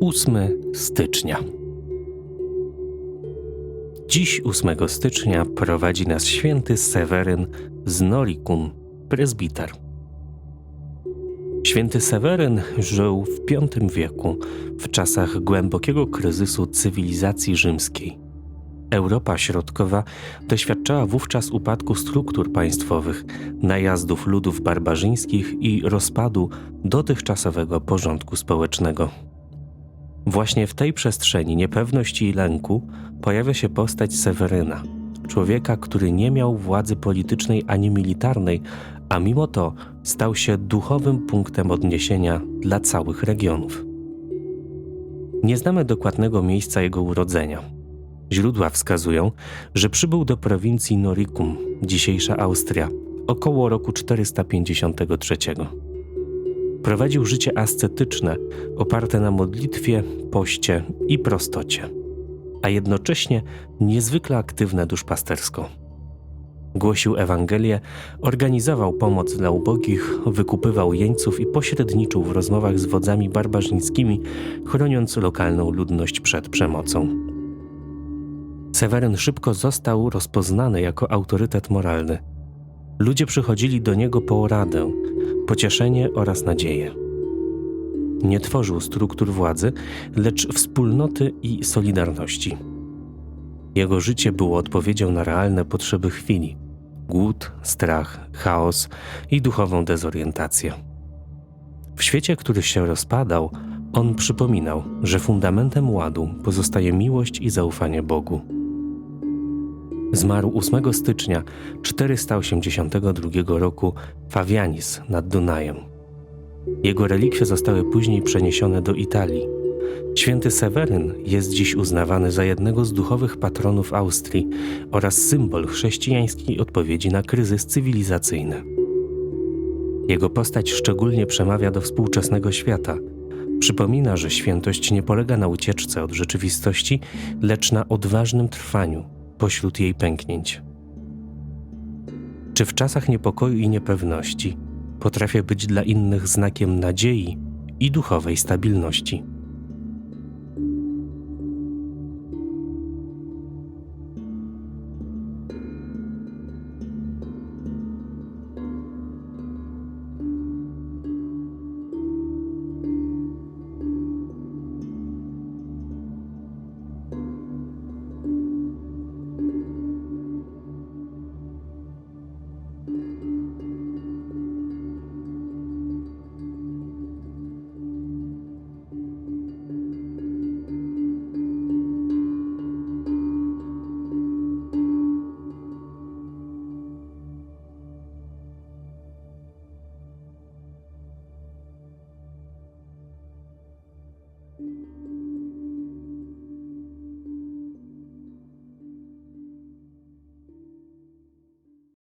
8 stycznia. Dziś 8 stycznia prowadzi nas święty Seweryn z Noricum, prezbiter. Święty Seweryn żył w V wieku, w czasach głębokiego kryzysu cywilizacji rzymskiej. Europa Środkowa doświadczała wówczas upadku struktur państwowych, najazdów ludów barbarzyńskich i rozpadu dotychczasowego porządku społecznego. Właśnie w tej przestrzeni niepewności i lęku pojawia się postać Seweryna, człowieka, który nie miał władzy politycznej ani militarnej, a mimo to stał się duchowym punktem odniesienia dla całych regionów. Nie znamy dokładnego miejsca jego urodzenia. Źródła wskazują, że przybył do prowincji Noricum, dzisiejsza Austria, około roku 453. Prowadził życie ascetyczne, oparte na modlitwie, poście i prostocie, a jednocześnie niezwykle aktywne duszpastersko. Głosił Ewangelię, organizował pomoc dla ubogich, wykupywał jeńców i pośredniczył w rozmowach z wodzami barbarzyńskimi, chroniąc lokalną ludność przed przemocą. Seweryn szybko został rozpoznany jako autorytet moralny. Ludzie przychodzili do niego po radę, pocieszenie oraz nadzieję. Nie tworzył struktur władzy, lecz wspólnoty i solidarności. Jego życie było odpowiedzią na realne potrzeby chwili głód, strach, chaos i duchową dezorientację. W świecie, który się rozpadał, on przypominał, że fundamentem ładu pozostaje miłość i zaufanie Bogu. Zmarł 8 stycznia 482 roku Fabianis nad Dunajem. Jego relikwie zostały później przeniesione do Italii. Święty Seweryn jest dziś uznawany za jednego z duchowych patronów Austrii oraz symbol chrześcijańskiej odpowiedzi na kryzys cywilizacyjny. Jego postać szczególnie przemawia do współczesnego świata. Przypomina, że świętość nie polega na ucieczce od rzeczywistości, lecz na odważnym trwaniu pośród jej pęknięć. Czy w czasach niepokoju i niepewności potrafię być dla innych znakiem nadziei i duchowej stabilności?